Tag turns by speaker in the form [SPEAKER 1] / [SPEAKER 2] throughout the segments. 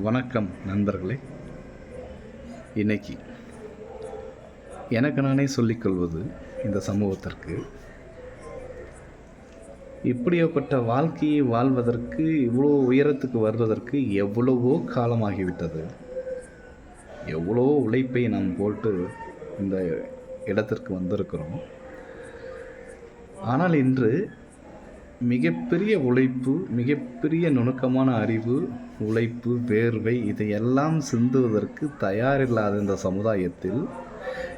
[SPEAKER 1] வணக்கம் நண்பர்களே. இன்னைக்கு எனக்கு நானே சொல்லிக்கொள்வது இந்த சமூகத்திற்கு இப்படியாப்பட்ட வாழ்க்கையை வாழ்வதற்கு இவ்வளோ உயரத்துக்கு வருவதற்கு எவ்வளவோ காலமாகிவிட்டது. எவ்வளவோ உழைப்பை நாம் போட்டு இந்த இடத்திற்கு வந்திருக்கிறோம். ஆனால் இன்று மிகப்பெரிய உழைப்பு மிகப்பெரிய நுணுக்கமான அறிவு உழைப்பு வேர்வை இதையெல்லாம் சிந்துவதற்கு தயாரில்லாத இந்த சமுதாயத்தில்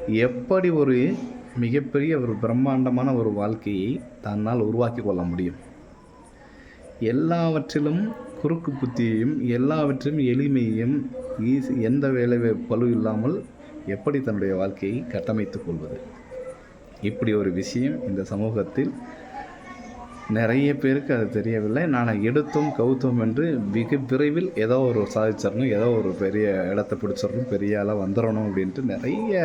[SPEAKER 1] எப்படி ஒரு மிகப்பெரிய ஒரு பிரம்மாண்டமான ஒரு வாழ்க்கையை தன்னால் உருவாக்கி கொள்ள முடியும்? எல்லாவற்றிலும் குறுக்கு புத்தியையும் எல்லாவற்றிலும் எளிமையையும் ஈஸி எந்த வேலை பழு இல்லாமல் எப்படி தன்னுடைய வாழ்க்கையை கட்டமைத்துக் கொள்வது? இப்படி ஒரு விஷயம் இந்த சமூகத்தில் நிறைய பேருக்கு அது தெரியவில்லை. நான் எடுத்தோம் கவுத்தோம் என்று மிக விரைவில் ஏதோ ஒரு சாதிச்சிடணும் ஏதோ ஒரு பெரிய இடத்த பிடிச்சிடணும் பெரிய ஆளாக வந்துடணும் அப்படின்ட்டு நிறைய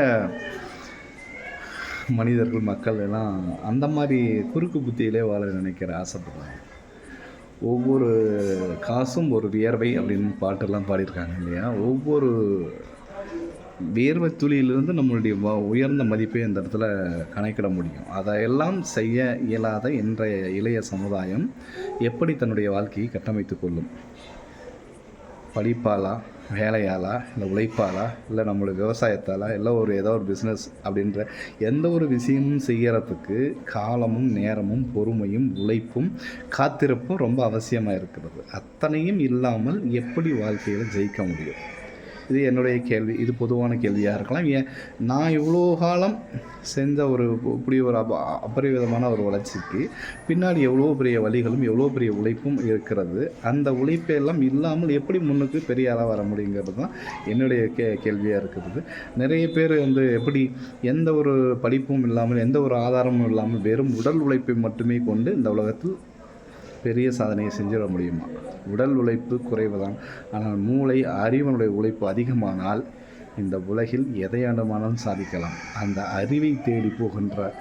[SPEAKER 1] மனிதர்கள் மக்கள் எல்லாம் அந்த மாதிரி குறுக்கு புத்தியிலே வாழ நினைக்கிற ஆசைப்படுறாங்க. ஒவ்வொரு காசும் ஒரு வியர்வை அப்படின்னு பாட்டெல்லாம் பாடியிருக்காங்க இல்லையா? ஒவ்வொரு வேர்வை துளியிலிருந்து நம்மளுடைய வ- உயர்ந்த மதிப்பை இந்த இடத்துல கணக்கிட முடியும். அதையெல்லாம் செய்ய இயலாத இன்றைய இளைய சமுதாயம் எப்படி தன்னுடைய வாழ்க்கையை கட்டமைத்து கொள்ளும்? படிப்பாலா வேலையாளா? இல்லை உழைப்பாலா இல்லை நம்மளுடைய விவசாயத்தாலா இல்லை ஒரு ஏதோ ஒரு பிஸ்னஸ் அப்படின்ற எந்த ஒரு விஷயமும் செய்கிறதுக்கு காலமும் நேரமும் பொறுமையும் உழைப்பும் காத்திருப்பும் ரொம்ப அவசியமாக இருக்கிறது. அத்தனையும் இல்லாமல் எப்படி வாழ்க்கையில் ஜெயிக்க முடியும்? இது என்னுடைய கேள்வி. இது பொதுவான கேள்வியாக இருக்கலாம். ஏன் நான் இவ்வளோ காலம் செஞ்ச ஒரு இப்படி ஒரு அப அபரிவிதமான ஒரு வளர்ச்சிக்கு பின்னாடி எவ்வளோ பெரிய வழிகளும் எவ்வளோ பெரிய உழைப்பும் இருக்கிறது. அந்த உழைப்பை எல்லாம் இல்லாமல் எப்படி முன்னுக்கு பெரிய ஆளாக வர முடியுங்கிறது தான் என்னுடைய கே கேள்வியாக இருக்கிறது நிறைய பேர் வந்து எப்படி எந்த ஒரு படிப்பும் இல்லாமல் எந்த ஒரு ஆதாரமும் இல்லாமல் வெறும் உடல் உழைப்பை மட்டுமே கொண்டு இந்த உலகத்தில் பெரிய சாதனையை செஞ்சிட முடியுமா? உடல் உழைப்பு குறைவுதான். ஆனால் மூளை அறிவனுடைய உழைப்பு அதிகமானால் இந்த உலகில் எதையாண்டுமானாலும் சாதிக்கலாம். அந்த அறிவை தேடி போகின்ற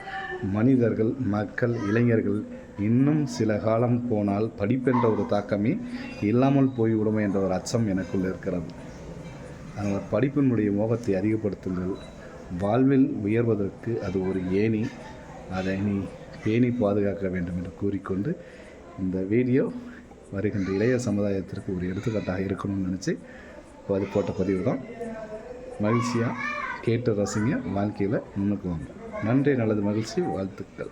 [SPEAKER 1] மனிதர்கள் மக்கள் இளைஞர்கள் இன்னும் சில காலம் போனால் படிப்பென்ற ஒரு தாக்கமே இல்லாமல் போய்விடும் என்ற ஒரு அச்சம் எனக்குள் இருக்கிறது. அதனால் படிப்பினுடைய மோகத்தை அதிகப்படுத்துங்கள். வாழ்வில் உயர்வதற்கு அது ஒரு ஏணி. அதை நீ பேணி பாதுகாக்க வேண்டும் என்று கூறிக்கொண்டு இந்த வீடியோ வருகின்ற இளைய சமுதாயத்திற்கு ஒரு எடுத்துக்காட்டாக இருக்கணும்னு நினச்சி அது போட்ட பதிவு தான் மகிழ்ச்சியாக கேட்டு ரசிங்க வாழ்க்கையில் முன்னுக்கு வாங்க. நன்றி நல்லது மகிழ்ச்சி வாழ்த்துக்கள்.